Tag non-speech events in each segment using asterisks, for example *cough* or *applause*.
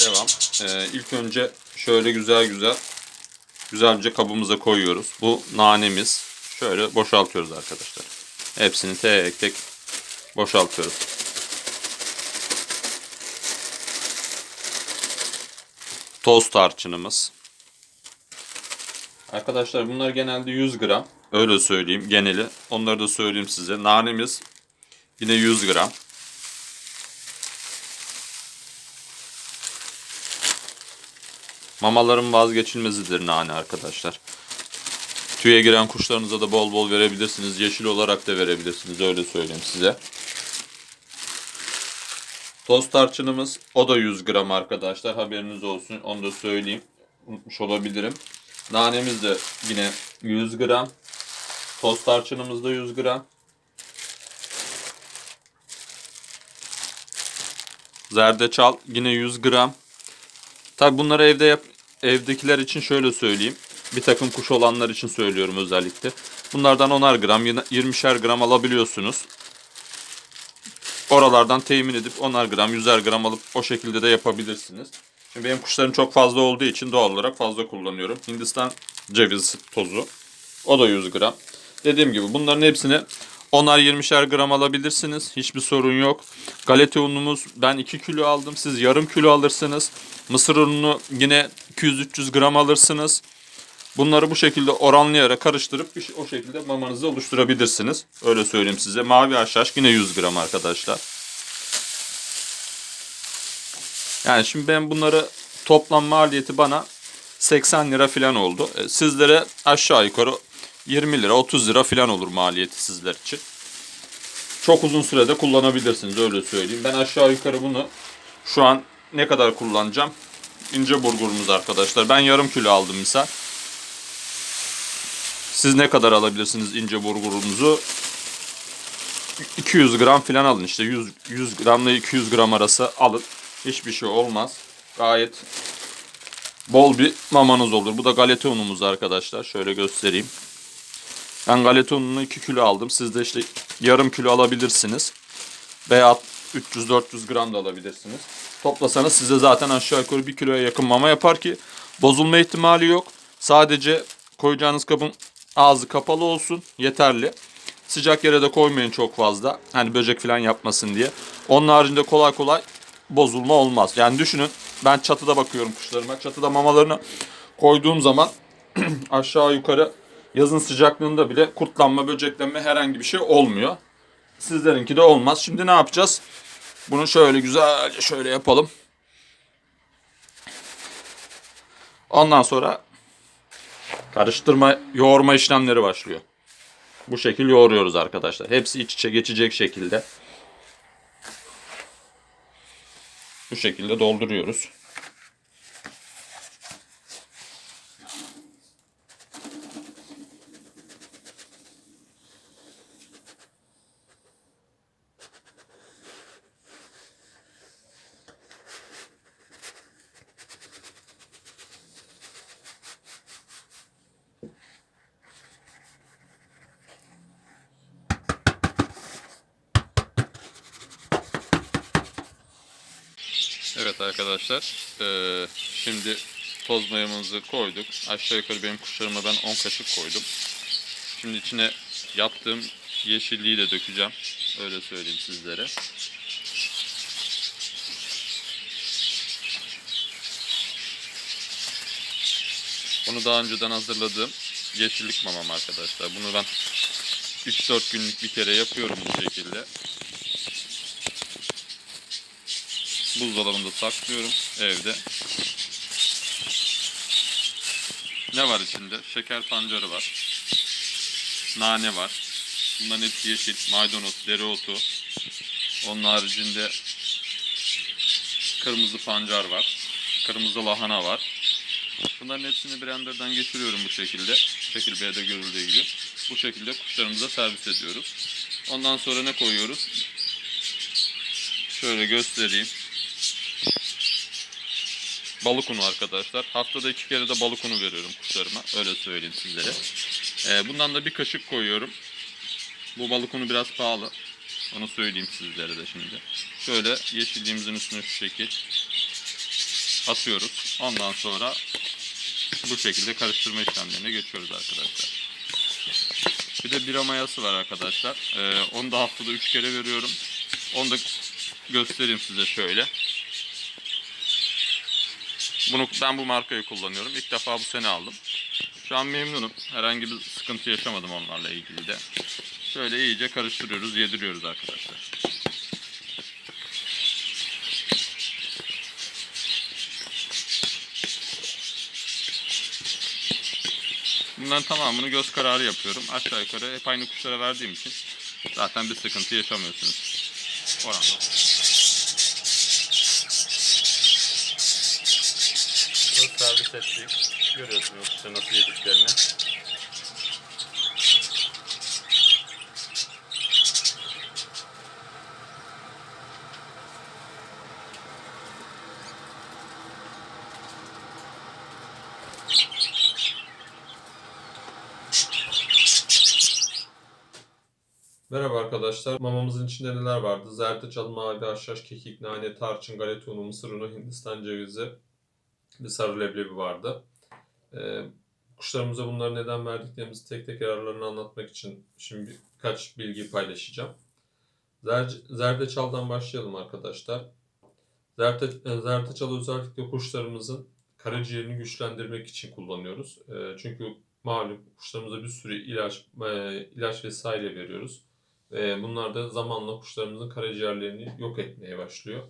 Devam. Ee, ilk önce şöyle güzel güzel güzelce kabımıza koyuyoruz. Bu nanemiz. Şöyle boşaltıyoruz arkadaşlar. Hepsini tek tek boşaltıyoruz. Toz tarçınımız. Arkadaşlar bunlar genelde 100 gram. Öyle söyleyeyim geneli. Onları da söyleyeyim size. Nanemiz yine 100 gram. Mamaların vazgeçilmezidir nane arkadaşlar. Tüye giren kuşlarınıza da bol bol verebilirsiniz. Yeşil olarak da verebilirsiniz. Öyle söyleyeyim size. Toz tarçınımız o da 100 gram arkadaşlar. Haberiniz olsun. Onu da söyleyeyim. Unutmuş olabilirim. Nanemiz de yine 100 gram. Toz tarçınımız da 100 gram. Zerdeçal yine 100 gram. Tabi bunları evde yap evdekiler için şöyle söyleyeyim. Bir takım kuş olanlar için söylüyorum özellikle. Bunlardan 10'ar gram, 20'şer gram alabiliyorsunuz. Oralardan temin edip 10'ar gram, 100'er gram alıp o şekilde de yapabilirsiniz. Şimdi benim kuşlarım çok fazla olduğu için doğal olarak fazla kullanıyorum. Hindistan ceviz tozu. O da 100 gram. Dediğim gibi bunların hepsini 10'ar 20'şer gram alabilirsiniz. Hiçbir sorun yok. Galeta unumuz ben 2 kilo aldım. Siz yarım kilo alırsınız. Mısır ununu yine 200-300 gram alırsınız. Bunları bu şekilde oranlayarak karıştırıp o şekilde mamanızı oluşturabilirsiniz. Öyle söyleyeyim size. Mavi haşhaş yine 100 gram arkadaşlar. Yani şimdi ben bunları toplam maliyeti bana 80 lira falan oldu. E, Sizlere aşağı yukarı 20 lira 30 lira falan olur maliyeti sizler için. Çok uzun sürede kullanabilirsiniz öyle söyleyeyim. Ben aşağı yukarı bunu şu an ne kadar kullanacağım? İnce burgurumuz arkadaşlar. Ben yarım kilo aldım misal. Siz ne kadar alabilirsiniz ince burgurumuzu? 200 gram falan alın işte 100, 100 gramla 200 gram arası alın. Hiçbir şey olmaz. Gayet bol bir mamanız olur. Bu da galeta unumuz arkadaşlar. Şöyle göstereyim. Ben galeta ununu 2 kilo aldım. Siz de işte yarım kilo alabilirsiniz. Veya 300-400 gram da alabilirsiniz. Toplasanız size zaten aşağı yukarı 1 kiloya yakın mama yapar ki bozulma ihtimali yok. Sadece koyacağınız kabın ağzı kapalı olsun yeterli. Sıcak yere de koymayın çok fazla. Hani böcek falan yapmasın diye. Onun haricinde kolay kolay bozulma olmaz. Yani düşünün ben çatıda bakıyorum kuşlarıma. Çatıda mamalarını koyduğum zaman *clears throat* aşağı yukarı yazın sıcaklığında bile kurtlanma, böceklenme herhangi bir şey olmuyor. Sizlerinki de olmaz. Şimdi ne yapacağız? Bunu şöyle güzelce şöyle yapalım. Ondan sonra karıştırma, yoğurma işlemleri başlıyor. Bu şekil yoğuruyoruz arkadaşlar. Hepsi iç içe geçecek şekilde. Bu şekilde dolduruyoruz. Arkadaşlar, eee, şimdi toz mayamızı koyduk. Aşağı yukarı benim kuşlarıma ben 10 kaşık koydum. Şimdi içine yaptığım yeşilliği de dökeceğim. Öyle söyleyeyim sizlere. Bunu daha önceden hazırladığım yeşillik mamam arkadaşlar. Bunu ben 3-4 günlük bir kere yapıyorum bu şekilde. Buzdolabında saklıyorum evde. Ne var içinde? Şeker pancarı var. Nane var. Bunların hepsi yeşil. Maydanoz, dereotu. Onun haricinde kırmızı pancar var. Kırmızı lahana var. Bunların hepsini blenderdan geçiriyorum bu şekilde. Şekil B'de görüldüğü gibi. Bu şekilde kuşlarımıza servis ediyoruz. Ondan sonra ne koyuyoruz? Şöyle göstereyim. Balık unu arkadaşlar. Haftada iki kere de balık unu veriyorum kuşlarıma. Öyle söyleyeyim sizlere. Ee, bundan da bir kaşık koyuyorum. Bu balık unu biraz pahalı. Onu söyleyeyim sizlere de şimdi. Şöyle yeşilliğimizin üstüne şu şekil. atıyoruz. Ondan sonra bu şekilde karıştırma işlemlerine geçiyoruz arkadaşlar. Bir de bira mayası var arkadaşlar. Ee, onu da haftada 3 kere veriyorum. Onu da göstereyim size şöyle. Bunu ben bu markayı kullanıyorum. İlk defa bu sene aldım. Şu an memnunum. Herhangi bir sıkıntı yaşamadım onlarla ilgili de. Şöyle iyice karıştırıyoruz, yediriyoruz arkadaşlar. Bunların tamamını göz kararı yapıyorum. Aşağı yukarı hep aynı kuşlara verdiğim için zaten bir sıkıntı yaşamıyorsunuz. Oranda. Ettik. Görüyorsunuz işte nasıl yediklerini. Merhaba arkadaşlar. Mamamızın içinde neler vardı? Zerdeçal, mavi haşhaş, kekik, nane, tarçın, galeta unu, mısır unu, hindistan cevizi, bir sarı leblebi vardı. Ee, kuşlarımıza bunları neden verdiklerimizi tek tek yararlarını anlatmak için şimdi birkaç bilgi paylaşacağım. Zer- Zerdeçaldan başlayalım arkadaşlar. Zerte, e, zerdeçalı özellikle kuşlarımızın karaciğerini güçlendirmek için kullanıyoruz. Ee, çünkü malum kuşlarımıza bir sürü ilaç, e, ilaç vesaire veriyoruz. Ve bunlar da zamanla kuşlarımızın karaciğerlerini yok etmeye başlıyor.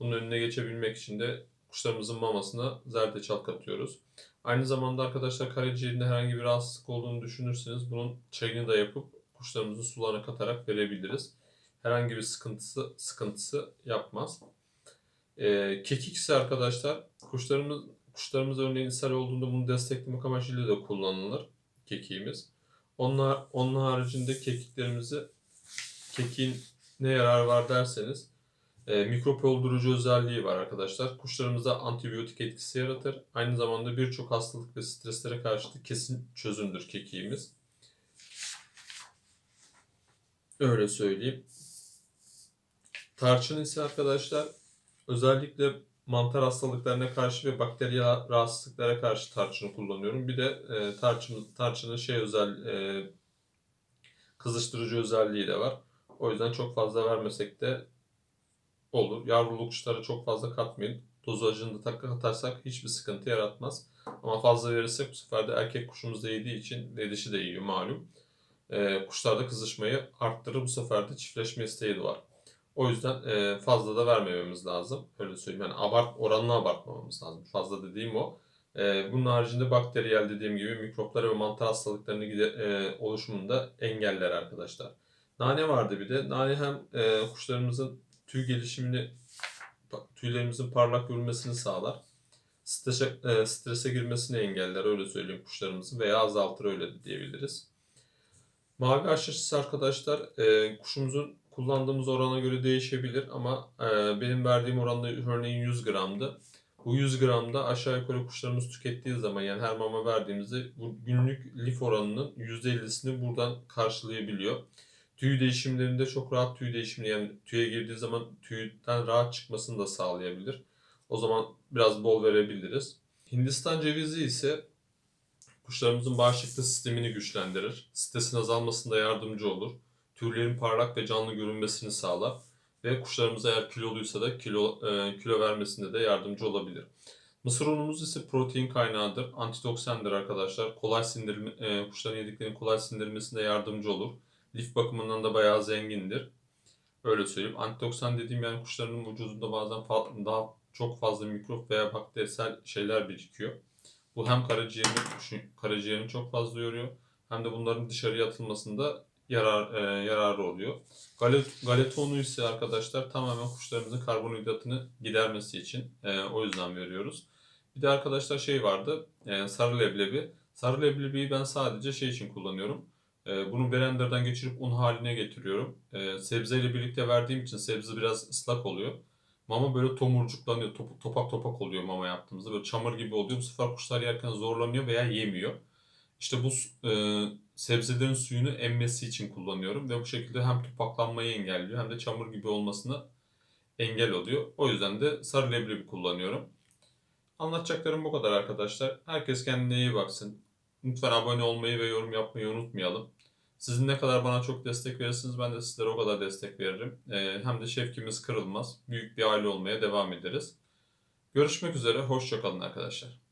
Bunun önüne geçebilmek için de kuşlarımızın mamasına zerdeçal katıyoruz. Aynı zamanda arkadaşlar karaciğerinde herhangi bir rahatsızlık olduğunu düşünürseniz bunun çayını da yapıp kuşlarımızın sularına katarak verebiliriz. Herhangi bir sıkıntısı sıkıntısı yapmaz. Ee, kekik ise arkadaşlar kuşlarımız kuşlarımız örneğin ishal olduğunda bunu desteklemek amacıyla da kullanılır kekiğimiz. Onlar, onun haricinde kekiklerimizi kekiğin ne yararı var derseniz e, mikrop öldürücü özelliği var arkadaşlar. Kuşlarımızda antibiyotik etkisi yaratır. Aynı zamanda birçok hastalık ve streslere karşı da kesin çözümdür kekiğimiz. Öyle söyleyeyim. Tarçın ise arkadaşlar özellikle mantar hastalıklarına karşı ve bakteriyel rahatsızlıklara karşı tarçını kullanıyorum. Bir de e, tarçın, tarçının şey özel e, kızıştırıcı özelliği de var. O yüzden çok fazla vermesek de olur. Yavrulu kuşlara çok fazla katmayın. Dozajını da katarsak hiçbir sıkıntı yaratmaz. Ama fazla verirsek bu sefer de erkek kuşumuz da yediği için ve dişi de yiyor malum. Ee, kuşlarda kızışmayı arttırır. Bu sefer de çiftleşme isteği de var. O yüzden e, fazla da vermememiz lazım. Öyle söyleyeyim. Yani abart, oranını abartmamamız lazım. Fazla dediğim o. E, bunun haricinde bakteriyel dediğim gibi mikropları ve mantar hastalıklarını gide, e, oluşumunu da engeller arkadaşlar. Nane vardı bir de. Nane hem e, kuşlarımızın tüy gelişimini, tüylerimizin parlak görünmesini sağlar. Strese, e, strese girmesini engeller öyle söyleyeyim kuşlarımızın veya azaltır öyle diyebiliriz. Mavi haşhaşlısı arkadaşlar e, kuşumuzun kullandığımız orana göre değişebilir ama e, benim verdiğim oranda örneğin 100 gramdı. Bu 100 gramda aşağı yukarı kuşlarımız tükettiği zaman yani her mama verdiğimizde bu günlük lif oranının %50'sini buradan karşılayabiliyor. Tüy değişimlerinde çok rahat tüy değişimini yani tüye girdiği zaman tüyden rahat çıkmasını da sağlayabilir. O zaman biraz bol verebiliriz. Hindistan cevizi ise kuşlarımızın bağışıklık sistemini güçlendirir. Stresin azalmasında yardımcı olur. Tüylerin parlak ve canlı görünmesini sağlar. Ve kuşlarımız eğer kiloluysa da kilo, e, kilo vermesinde de yardımcı olabilir. Mısır unumuz ise protein kaynağıdır. Antitoksendir arkadaşlar. Kolay sindirilme, e, kuşların yediklerinin kolay sindirilmesinde yardımcı olur. Lif bakımından da bayağı zengindir. Öyle söyleyeyim. Antitoksan dediğim yani kuşların vücudunda bazen daha çok fazla mikrop veya bakterisel şeyler birikiyor. Bu hem karaciğerini, karaciğerini çok fazla yoruyor hem de bunların dışarıya atılmasında yarar, e, yararı oluyor. Galet, galetonu ise arkadaşlar tamamen kuşlarımızın karbonhidratını gidermesi için e, o yüzden veriyoruz. Bir de arkadaşlar şey vardı e, sarı leblebi. Sarı leblebiyi ben sadece şey için kullanıyorum. E, bunu blenderdan geçirip un haline getiriyorum. E, sebzeyle birlikte verdiğim için sebze biraz ıslak oluyor. Mama böyle tomurcuklanıyor, top, topak topak oluyor mama yaptığımızda. Böyle çamur gibi oluyor. Bu sefer kuşlar yerken zorlanıyor veya yemiyor. İşte bu e, sebzelerin suyunu emmesi için kullanıyorum ve bu şekilde hem topaklanmayı engelliyor hem de çamur gibi olmasına engel oluyor. O yüzden de sarı leblebi kullanıyorum. Anlatacaklarım bu kadar arkadaşlar. Herkes kendine iyi baksın. Lütfen abone olmayı ve yorum yapmayı unutmayalım. Sizin ne kadar bana çok destek verirsiniz ben de sizlere o kadar destek veririm. Ee, hem de şevkimiz kırılmaz. Büyük bir aile olmaya devam ederiz. Görüşmek üzere. Hoşçakalın arkadaşlar.